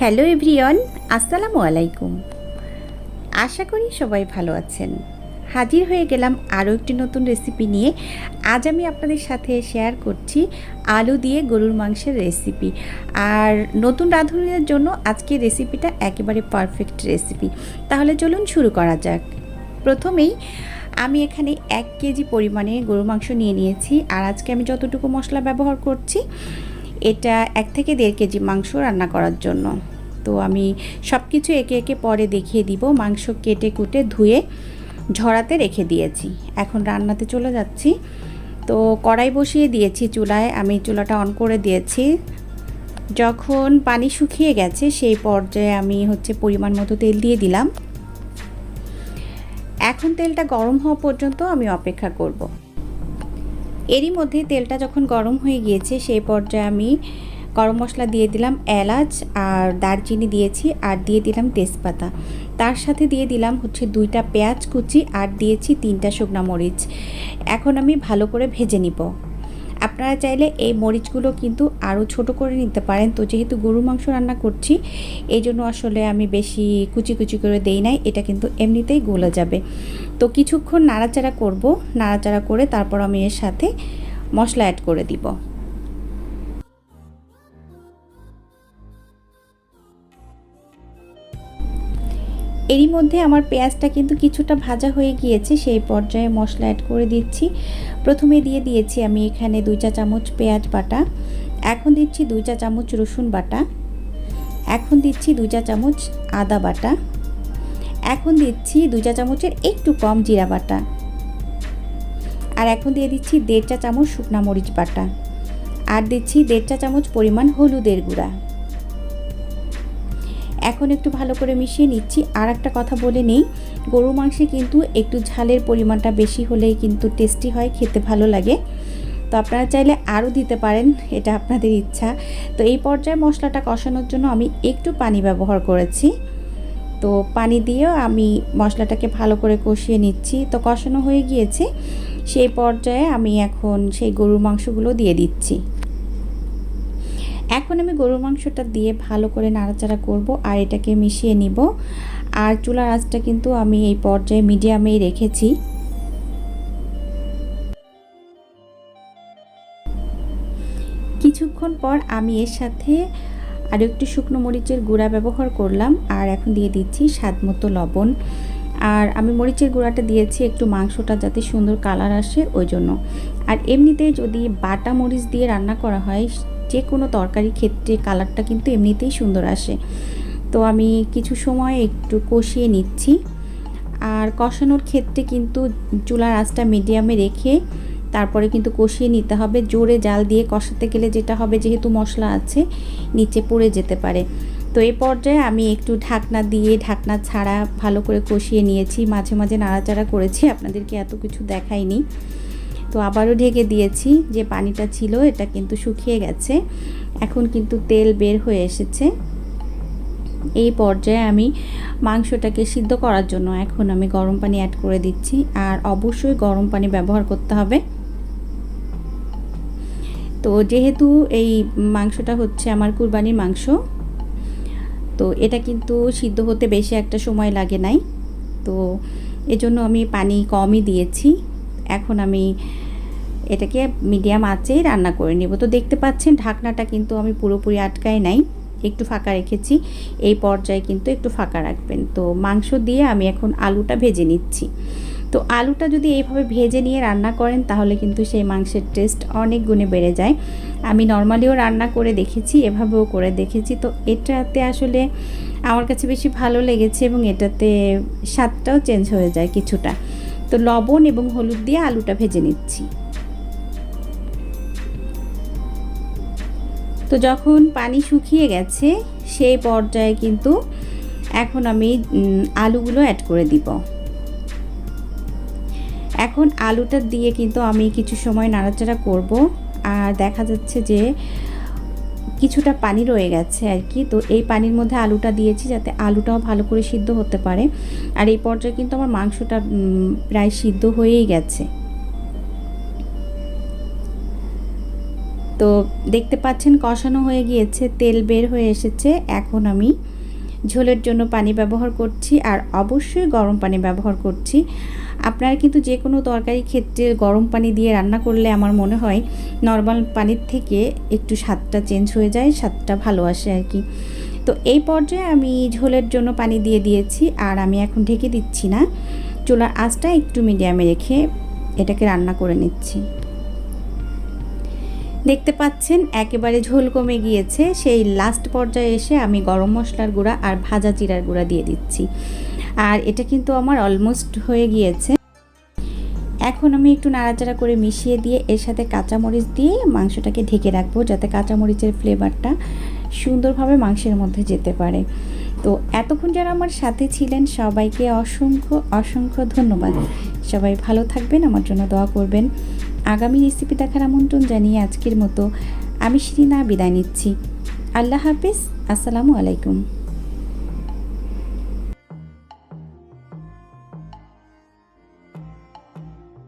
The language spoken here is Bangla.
হ্যালো এভরিওয়ান, আসসালামু আলাইকুম। আশা করি সবাই ভালো আছেন। হাজির হয়ে গেলাম আরও একটি নতুন রেসিপি নিয়ে। আজ আমি আপনাদের সাথে শেয়ার করছি আলু দিয়ে গরুর মাংসের রেসিপি। আর নতুন রাঁধুনিদের জন্য আজকে রেসিপিটা একেবারে পারফেক্ট রেসিপি। তাহলে চলুন শুরু করা যাক। প্রথমেই আমি এখানে এক কেজি পরিমাণে গরুর মাংস নিয়ে নিয়েছি। আর আজকে আমি যতটুকু মশলা ব্যবহার করছি এটা এক থেকে দেড় কেজি মাংস রান্না করার জন্য। তো আমি সব কিছু একে একে পরে দেখিয়ে দিব। মাংস কেটে কুটে ধুয়ে ঝরাতে রেখে দিয়েছি। এখন রান্নাতে চলে যাচ্ছি। তো কড়াই বসিয়ে দিয়েছি চুলায়। আমি চুলাটা অন করে দিয়েছি। যখন পানি শুকিয়ে গেছে, সেই পর্যায়ে আমি হচ্ছে পরিমাণ মতো তেল দিয়ে দিলাম। এখন তেলটা গরম হওয়া পর্যন্ত আমি অপেক্ষা করব। এরই মধ্যে তেলটা যখন গরম হয়ে গিয়েছে সেই পর্যায়ে আমি গরম মশলা দিয়ে দিলাম এলাচ আর দারচিনি দিয়েছি আর দিয়ে দিলাম তেজপাতা। তার সাথে দিয়ে দিলাম হচ্ছে দুইটা পেঁয়াজ কুচি আর দিয়েছি তিনটা শুকনা মরিচ। এখন আমি ভালো করে ভেজে নিব। আপনারা চাইলে এই মরিচগুলো কিন্তু আরও ছোট করে নিতে পারেন। তো যেহেতু গরু মাংস রান্না করছি, এই জন্য আসলে আমি বেশি কুচি কুচি করে দেই নাই, এটা কিন্তু এমনিতেই গলে যাবে। তো কিছুক্ষণ নাড়াচাড়া করব, নাড়াচাড়া করে তারপর আমি এর সাথে মশলা অ্যাড করে দিব। এরই মধ্যে আমার পেঁয়াজটা কিন্তু কিছুটা ভাজা হয়ে গিয়েছে, সেই পর্যায়ে মশলা অ্যাড করে দিচ্ছি। প্রথমে দিয়ে দিয়েছি আমি এখানে দুই চা চামচ পেঁয়াজ বাটা, এখন দিচ্ছি দুই চা চামচ রসুন বাটা, এখন দিচ্ছি দুই চা চামচ আদা বাটা, এখন দিচ্ছি দুই চা চামচের একটু কম জিরা বাটা, আর এখন দিয়ে দিচ্ছি দেড় চা চামচ শুকনা মরিচ বাটা, আর দিচ্ছি দেড় চা চামচ পরিমাণ হলুদের গুঁড়া। এখন একটু ভালো করে মিশিয়ে নিচ্ছি। আর একটা কথা বলে নেই গরু মাংসে কিন্তু একটু ঝালের পরিমাণটা বেশি হলেই কিন্তু টেস্টি হয়, খেতে ভালো লাগে। তো আপনারা চাইলে আরও দিতে পারেন, এটা আপনাদের ইচ্ছা। তো এই পর্যায়ে মশলাটা কষানোর জন্য আমি একটু পানি ব্যবহার করেছি। তো পানি দিয়েও আমি মশলাটাকে ভালো করে কষিয়ে নিচ্ছি। তো কষানো হয়ে গিয়েছে, সেই পর্যায়ে আমি এখন সেই গরুর মাংসগুলো দিয়ে দিচ্ছি। এখন আমি গরুর মাংসটা দিয়ে ভালো করে নাড়াচাড়া করব আর এটাকে মিশিয়ে নিব। আর চুলার আঁচটা কিন্তু আমি এই পর্যায়ে মিডিয়ামেই রেখেছি। কিছুক্ষণ পর আমি এর সাথে আর একটু শুকনো মরিচের গুঁড়া ব্যবহার করলাম আর এখন দিয়ে দিচ্ছি স্বাদ মতো লবণ। আর আমি মরিচের গুঁড়াটা দিয়েছি একটু মাংসটা যাতে সুন্দর কালার আসে ওই জন্য। আর এমনিতে যদি বাটা মরিচ দিয়ে রান্না করা হয় যে কোনো তরকারি ক্ষেত্রে কালারটা কিন্তু এমনিতেই সুন্দর আসে। তো আমি কিছু সময় একটু কষিয়ে নিচ্ছি। আর কষানোর ক্ষেত্রে কিন্তু চুলার আঁচটা মিডিয়ামে রেখে তারপরে কিন্তু কষিয়ে নিতে হবে। জোরে জাল দিয়ে কষাতে গেলে যেটা হবে যেহেতু মশলা আছে, নিচে পড়ে যেতে পারে। তো এই পর্যায়ে আমি একটু ঢাকনা দিয়ে ঢাকনা ছাড়া ভালো করে কষিয়ে নিয়েছি। মাঝে মাঝে নাড়াচাড়া করেছি, আপনাদেরকে এত কিছু দেখাইনি। তো আবারও ঢেকে দিয়েছি, যে পানিটা ছিল এটা কিন্তু শুকিয়ে গেছে। এখন কিন্তু তেল বের হয়ে এসেছে। এই পর্যায়ে আমি মাংসটাকে সিদ্ধ করার জন্য এখন আমি গরম পানি অ্যাড করে দিচ্ছি, আর অবশ্যই গরম পানি ব্যবহার করতে হবে। তো যেহেতু এই মাংসটা হচ্ছে আমার কুরবানির মাংস, তো এটা কিন্তু সিদ্ধ হতে বেশি একটা সময় লাগে নাই। তো এজন্য আমি পানি কমই দিয়েছি। এখন আমি এটাকে মিডিয়াম আঁচেই রান্না করে নেব। তো দেখতে পাচ্ছেন ঢাকনাটা কিন্তু আমি পুরোপুরি আটকাই নাই, একটু ফাঁকা রেখেছি। এই পর্যায়ে কিন্তু একটু ফাঁকা রাখবেন। তো মাংস দিয়ে আমি এখন আলুটা ভেজে নিচ্ছি। তো আলুটা যদি এইভাবে ভেজে নিয়ে রান্না করেন, তাহলে কিন্তু সেই মাংসের টেস্ট অনেক গুণে বেড়ে যায়। আমি নর্মালিও রান্না করে দেখেছি, এভাবেও করে দেখেছি। তো এটাতে আসলে আমার কাছে বেশি ভালো লেগেছে এবং এটাতে স্বাদটাও চেঞ্জ হয়ে যায় কিছুটা। তো লবণ এবং হলুদ দিয়ে আলুটা ভেজে নিচ্ছি। তো যখন পানি শুকিয়ে গেছে, সেই পর্যায়ে কিন্তু এখন আমি আলুগুলো অ্যাড করে দিব। এখন আলুটা দিয়ে কিন্তু আমি কিছু সময় নাড়াচাড়া করব। আর দেখা যাচ্ছে যে কিছুটা পানি রয়ে গেছে আর কি। তো এই পানির মধ্যে আলুটা দিয়েছি যাতে আলুটাও ভালো করে সিদ্ধ হতে পারে। আর এই পর্যায়ে কিন্তু আমার মাংসটা প্রায় সিদ্ধ হয়েই গেছে। তো দেখতে পাচ্ছেন কষানো হয়ে গিয়েছে, তেল বের হয়ে এসেছে। এখন আমি ঝোলের জন্য পানি ব্যবহার করছি আর অবশ্যই গরম পানি ব্যবহার করছি। আপনারা কিন্তু যে কোনো তরকারি ক্ষেত্রে গরম পানি দিয়ে রান্না করলে আমার মনে হয় নর্মাল পানির থেকে একটু স্বাদটা চেঞ্জ হয়ে যায়, স্বাদটা ভালো আসে আর কি। তো এই পর্যায়ে আমি ঝোলের জন্য পানি দিয়ে দিয়েছি আর আমি এখন ঢেকে দিচ্ছি না। চুলার আঁচটা একটু মিডিয়ামে রেখে এটাকে রান্না করে নিচ্ছি। দেখতে পাচ্ছেন একেবারে ঝোল কমে গিয়েছে। সেই লাস্ট পর্যায়ে এসে আমি গরম মশলার গুঁড়া আর ভাজা জিরার গুঁড়া দিয়ে দিচ্ছি। আর এটা কিন্তু আমার অলমোস্ট হয়ে গিয়েছে। এখন আমি একটু নাড়াচাড়া করে মিশিয়ে দিয়ে এর সাথে কাঁচামরিচ দিয়ে মাংসটাকে ঢেকে রাখব যাতে কাঁচামরিচের ফ্লেভারটা সুন্দরভাবে মাংসের মধ্যে যেতে পারে। তো এতক্ষণ যারা আমার সাথে ছিলেন, সবাইকে অসংখ্য অসংখ্য ধন্যবাদ। সবাই ভালো থাকবেন, আমার জন্য দোয়া করবেন। আগামী রেসিপি দেখার আমন্ত্রণ জানিয়ে আজকের মতো আমি শিরিনা বিদায় নিচ্ছি। আল্লাহ হাফিজ, আসসালামু আলাইকুম।